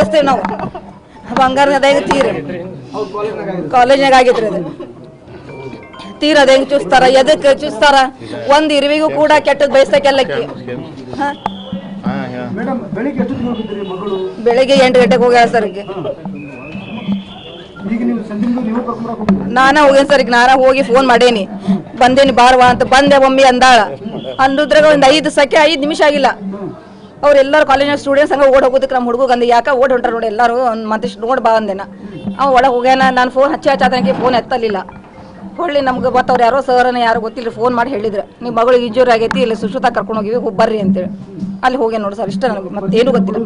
ಮಾಡಿಸ್ತೇವೆ ನಾವು. ಬಂಗಾರ ಅದ ತೀರ? ಕಾಲೇಜ್ನಾಗ ಆಗೈತ್ರಿ ಅದು. ತೀರ ಅದ ಹೆಂಗ್ ಚೂಸ್ತಾರ ಎದಕ್ ಚೂಸ್ತಾರ ಒಂದ್ ಇರುವಿಗೂ ಕೂಡ ಕೆಟ್ಟದ್ದು ಬಯಸ್ತಕ್ಕೆಲ್ಲಕ್ಕಿ ಬೆಳಿಗ್ಗೆ ಎಂಟು ಗಂಟೆಗೆ ಹೋಗ್ಯಾಳ ಸರ್ ನಾನ ಹೋಗೇನ್ ಸರ್ ನಾನ ಹೋಗಿ ಫೋನ್ ಮಾಡೇನಿ. ಬಂದೇನಿ ಬಾರವಾ ಅಂತ. ಬಂದೆ ಒಮ್ಮೆ ಅಂದಾಳ. ಅನ್ನೋದ್ರಾಗ ಒಂದ್ ಐದು ಸಕೆ, ಐದ್ ನಿಮಿಷ ಆಗಿಲ್ಲ. ಅವ್ರೆಲ್ಲರೂ ಕಾಲೇಜಿನ ಸ್ಟೂಡೆಂಟ್ಸ್ ಹಂಗೆ ಓಡ್ ಹೋಗೋದಕ್ಕೆ ನಮ್ಮ ಹುಡುಗ ಅಂದ ಯಾಕೆ ಓಡ್ ಹೊಂಟಾರ ನೋಡಿ ಎಲ್ಲರೂ ಒಂದು ಮತ್ತಿಷ್ಟು ನೋಡಿ ಬಾ ಅಂದೆನ. ಅವ ಒಳಗೆ ಹೋಗ್ಯಾನ ನಾನು ಫೋನ್ ಹಚ್ಚಿ ಹಚ್ಚಾತನಕ್ಕೆ ಫೋನ್ ಎತ್ತಲಿಲ್ಲ. ಹೊಳ್ಳಿ ನಮ್ಗೆ ಗೊತ್ತವ್ರು ಯಾರೋ ಸರ್ನ ಯಾರು ಗೊತ್ತಿಲ್ಲ ಫೋನ್ ಮಾಡಿ ಹೇಳಿದ್ರು. ನಿಮ್ಮ ಮಗಳಿಗೆ ಇಂಜೂರಿ ಆಗೈತಿ ಇಲ್ಲಿ ಸುಶ್ರುತ ಕರ್ಕೊಂಡು ಹೋಗಿವಿ ಹೋಗಿ ಬರ್ರಿ ಅಂತೇಳಿ. ಅಲ್ಲಿ ಹೋಗಿ ನೋಡಿ ಸರ್ ಇಷ್ಟ ನನಗೆ ಮತ್ತೇನು ಗೊತ್ತಿಲ್ಲ.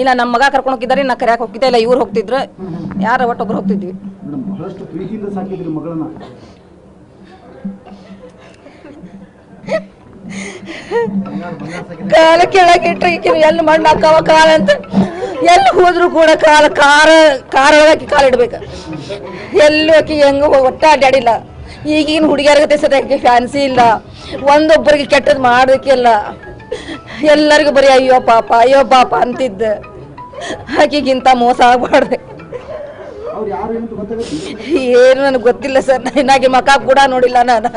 ಇಲ್ಲ ನಮ್ಮ ಮಗ ಕರ್ಕೊಂಡು ಹೋಗಿದ್ದಾರೆ ನಾ ಕರ್ಯಾಕೆ ಹೋಗ್ತಿದ್ದೆ ಇಲ್ಲ ಇವ್ರು ಹೋಗ್ತಿದ್ರು. ಯಾರು ಒಟ್ಟೊಬ್ರು ಹೋಗ್ತಿದ್ವಿ. ಕಾಲ ಕೆಳಗೆ ಇಟ್ಟರೆ ಎಲ್ಲಿ ಮಣ್ಣು ಹಾಕವ ಕಾಲ ಅಂತ. ಎಲ್ಲಿ ಹೋದ್ರು ಕೂಡ ಕಾಲ ಕಾರ ಕಾರ ಒಳಗೆ ಕಾಲ ಇಡ್ಬೇಕು. ಎಲ್ಲಿ ಆಕಿ ಹೆಂಗ ಒಟ್ಟ ಅಡ್ಡಾಡಿಲ್ಲ ಈಗಿನ ಹುಡುಗಿಯರ್ಗತೆ ಸದ್ಯಕ್ಕೆ ಫ್ಯಾನ್ಸಿ ಇಲ್ಲ. ಒಂದೊಬ್ಬರಿಗೆ ಕೆಟ್ಟದ್ದು ಮಾಡೋದಕ್ಕಿಲ್ಲ ಎಲ್ಲರಿಗೂ ಬರೀ ಅಯ್ಯೋ ಪಾಪ ಅಯ್ಯೋ ಪಾಪ ಅಂತಿದ್ದ. ಆಕಿಗಿಂತ ಮೋಸ ಆಗ್ಬಾರ್ದೆ. ಏನು ನನಗೆ ಗೊತ್ತಿಲ್ಲ ಸರ್ ಇನ್ನಾಗಿ ಮಕ ಕೂಡ ನೋಡಿಲ್ಲ ನಾನು.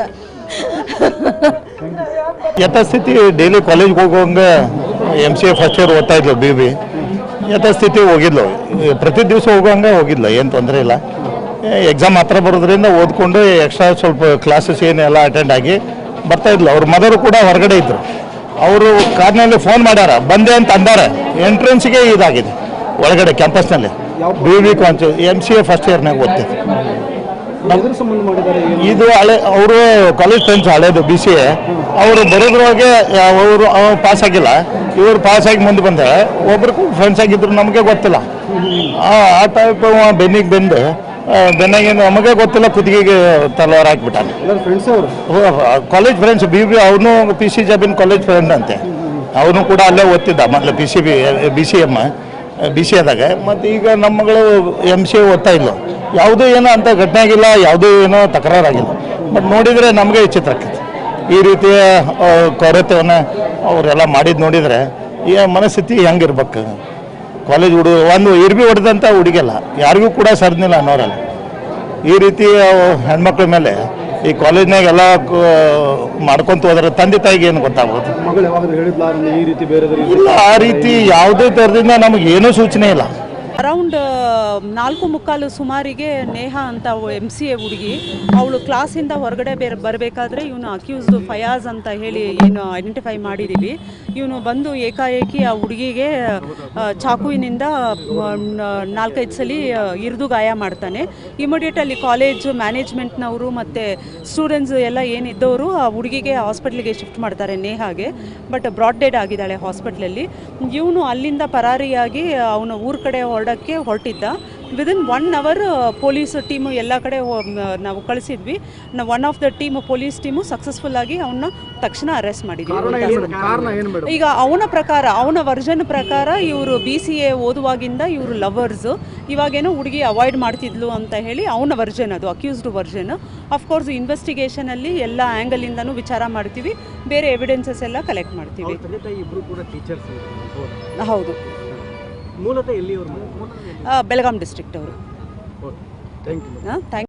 ಯಥಾಸ್ಥಿತಿ ಡೈಲಿ ಕಾಲೇಜ್ಗೆ ಹೋಗುವಂಗೆ M C A first year ಓದ್ತಾ ಇದ್ಲು ಬಿ ಬಿ ಯಥಾಸ್ಥಿತಿ ಹೋಗಿದ್ಲು. ಪ್ರತಿ ದಿವಸ ಹೋಗುವಂಗೆ ಹೋಗಿದ್ಲು, ಏನು ತೊಂದರೆ ಇಲ್ಲ. ಎಕ್ಸಾಮ್ ಹತ್ರ ಬರೋದ್ರಿಂದ ಓದ್ಕೊಂಡು ಎಕ್ಸ್ಟ್ರಾ ಸ್ವಲ್ಪ ಕ್ಲಾಸಸ್ ಏನೆಲ್ಲ ಅಟೆಂಡ್ ಆಗಿ ಬರ್ತಾ ಇದ್ಲು. ಅವ್ರ ಮದರು ಕೂಡ ಹೊರಗಡೆ ಇದ್ರು. ಅವರು ಕಾರ್ನಲ್ಲಿ ಫೋನ್ ಮಾಡ್ಯಾರ, ಬಂದೆ ಅಂತ ಅಂದಾರೆ. ಎಂಟ್ರೆನ್ಸ್ಗೆ ಇದಾಗಿದೆ, ಒಳಗಡೆ ಕ್ಯಾಂಪಸ್ನಲ್ಲಿ ಬಿ ಬಿ ಕಾನ್ಸು ಎಂ ಸಿ ಎ ಫಸ್ಟ್ ಇಯರ್ನಾಗ ಓದ್ತಿದ್ದೆ ಇದು ಹಳೆ ಅವರು ಕಾಲೇಜ್ ಫ್ರೆಂಡ್ಸ್ ಹಳೇದು ಬಿ ಸಿ ಎ ಅವರು ಬರೋದ್ರೊಳಗೆ ಅವರು ಪಾಸ್ ಆಗಿಲ್ಲ. ಇವರು ಪಾಸ್ ಆಗಿ ಮುಂದೆ ಬಂದರೆ ಒಬ್ರು ಫ್ರೆಂಡ್ಸ್ ಆಗಿದ್ರು ನಮಗೆ ಗೊತ್ತಿಲ್ಲ. ಆ ಟೈಪ್ ಬೆನ್ನಿಗೆ ಬೆಂದು ಬೆನ್ನಾಗಿಂದ ಬೆನ್ನಾಗಿ ನಮಗೆ ಗೊತ್ತಿಲ್ಲ ಕುತ್ತಿಗೆಗೆ ತಲವಾರ ಹಾಕ್ಬಿಟ್ಟಾನೆ. ಅವರು? ಕಾಲೇಜ್ ಫ್ರೆಂಡ್ಸ್ ಬಿ ಬಿ ಅವನು ಪಿ ಸಿ ಜಬಿನ್ ಕಾಲೇಜ್ ಫ್ರೆಂಡ್ ಅಂತೆ. ಅವನು ಕೂಡ ಅಲ್ಲೇ ಓದ್ತಿದ್ದ ಮೊದಲು P C B B C M B C ಆದಾಗ. ಮತ್ತು ಈಗ ನಮ್ಮ ಮಗಳು ಎಂ ಸಿ ಓದ್ತಾ ಇಲ್ಲ. ಯಾವುದೂ ಏನೋ ಅಂತ ಘಟನೆ ಆಗಿಲ್ಲ ಯಾವುದೂ ಏನೋ ತಕರಾರಾಗಿಲ್ಲ. ಬಟ್ ನೋಡಿದರೆ ನಮಗೆ ವಿಚಿತ್ರ ಆಕೈತಿ ಈ ರೀತಿಯ ಕೊರತೆಯನ್ನು ಅವರೆಲ್ಲ ಮಾಡಿದ್ದು ನೋಡಿದರೆ ಈ ಮನಸ್ಥಿತಿ ಹೆಂಗಿರ್ಬೇಕು? ಕಾಲೇಜ್ ಹುಡುಗ, ಒಂದು ಇರ್ಬಿ ಹೊಡೆದಂಥ ಹುಡುಗಿಲ್ಲ ಯಾರಿಗೂ ಕೂಡ ಸರ್ದಿಲ್ಲ ಅನ್ನೋರಲ್ಲ. ಈ ರೀತಿ ಹೆಣ್ಮಕ್ಳ ಮೇಲೆ ಈ ಕಾಲೇಜ್ನಾಗ ಎಲ್ಲ ಮಾಡ್ಕೊಂತ ಹೋದ್ರೆ ತಂದೆ ತಾಯಿಗೆ ಏನು ಗೊತ್ತಾಗ್ಬೋದು ಈ ರೀತಿ ಬೇರೆ ಇಲ್ಲ ಆ ರೀತಿ ಯಾವುದೇ ಥರದಿಂದ ನಮಗೆ ಏನೂ ಸೂಚನೆ ಇಲ್ಲ. ಅರೌಂಡ್ ನಾಲ್ಕು ಮುಕ್ಕಾಲು ಸುಮಾರಿಗೆ ನೇಹ ಅಂತ ಎಂ ಸಿ ಎ ಹುಡುಗಿ, ಅವಳು ಕ್ಲಾಸಿಂದ ಹೊರಗಡೆ ಬೇರೆ ಬರಬೇಕಾದ್ರೆ ಇವನು ಅಕ್ಯೂಸ್ಡ್ ಫಯಾಜ್ ಅಂತ ಹೇಳಿ ಏನು ಐಡೆಂಟಿಫೈ ಮಾಡಿದ್ದೀವಿ ಇವನು ಬಂದು ಏಕಾಏಕಿ ಆ ಹುಡುಗಿಗೆ ಚಾಕುವಿನಿಂದ ನಾಲ್ಕೈದು ಸಲ ಇರಿದು ಗಾಯ ಮಾಡ್ತಾನೆ. ಇಮಿಡಿಯೇಟ್ ಅಲ್ಲಿ ಕಾಲೇಜ್ ಮ್ಯಾನೇಜ್ಮೆಂಟ್ನವರು ಮತ್ತು ಸ್ಟೂಡೆಂಟ್ಸ್ ಎಲ್ಲ ಏನಿದ್ದವರು ಆ ಹುಡುಗಿಗೆ ಹಾಸ್ಪಿಟ್ಲಿಗೆ ಶಿಫ್ಟ್ ಮಾಡ್ತಾರೆ ನೇಹಾಗೆ. ಬಟ್ ಬ್ರಾಡ್ ಡೆಡ್ ಆಗಿದ್ದಾಳೆ ಹಾಸ್ಪಿಟ್ಲಲ್ಲಿ ಇವನು ಅಲ್ಲಿಂದ ಪರಾರಿಯಾಗಿ, ಅವನು ಊರ ಕಡೆ ಹೊರಡೋಕ್ಕೆ ಹೊರಟಿದ್ದ. Within one hour police team ಎಲ್ಲ ಕಡೆ ನಾವು ಕಳಿಸಿದ್ವಿ. ನಾವು one of the team police team successful ಆಗಿ ಅವನ್ನ ತಕ್ಷಣ ಅರೆಸ್ಟ್ ಮಾಡಿದ್ವಿ. ಈಗ ಅವನ ಪ್ರಕಾರ ಅವನ ವರ್ಜನ್ ಪ್ರಕಾರ ಇವರು ಬಿ ಸಿ ಎ ಓದುವಾಗಿಂದ ಇವರು ಲವರ್ಸ್ ಇವಾಗೇನೋ ಹುಡುಗಿ ಅವಾಯ್ಡ್ ಮಾಡ್ತಿದ್ಲು ಅಂತ ಹೇಳಿ ಅವನ ವರ್ಜನ್ ಅದು ಅಕ್ಯೂಸ್ಡ್ ವರ್ಜನ್ ಅಫ್ಕೋರ್ಸ್ ಇನ್ವೆಸ್ಟಿಗೇಷನಲ್ಲಿ ಎಲ್ಲ ಆ್ಯಂಗಲಿಂದನೂ ವಿಚಾರ ಮಾಡ್ತೀವಿ. ಬೇರೆ ಎವಿಡೆನ್ಸಸ್ ಎಲ್ಲ ಕಲೆಕ್ಟ್ ಮಾಡ್ತೀವಿ. ಹೌದು. ಮೂಲತಃ ಎಲ್ಲಿಯವರು? ಆ, ಬೆಳಗಾಂ ಡಿಸ್ಟ್ರಿಕ್ಟ್ ಅವರು. Thank you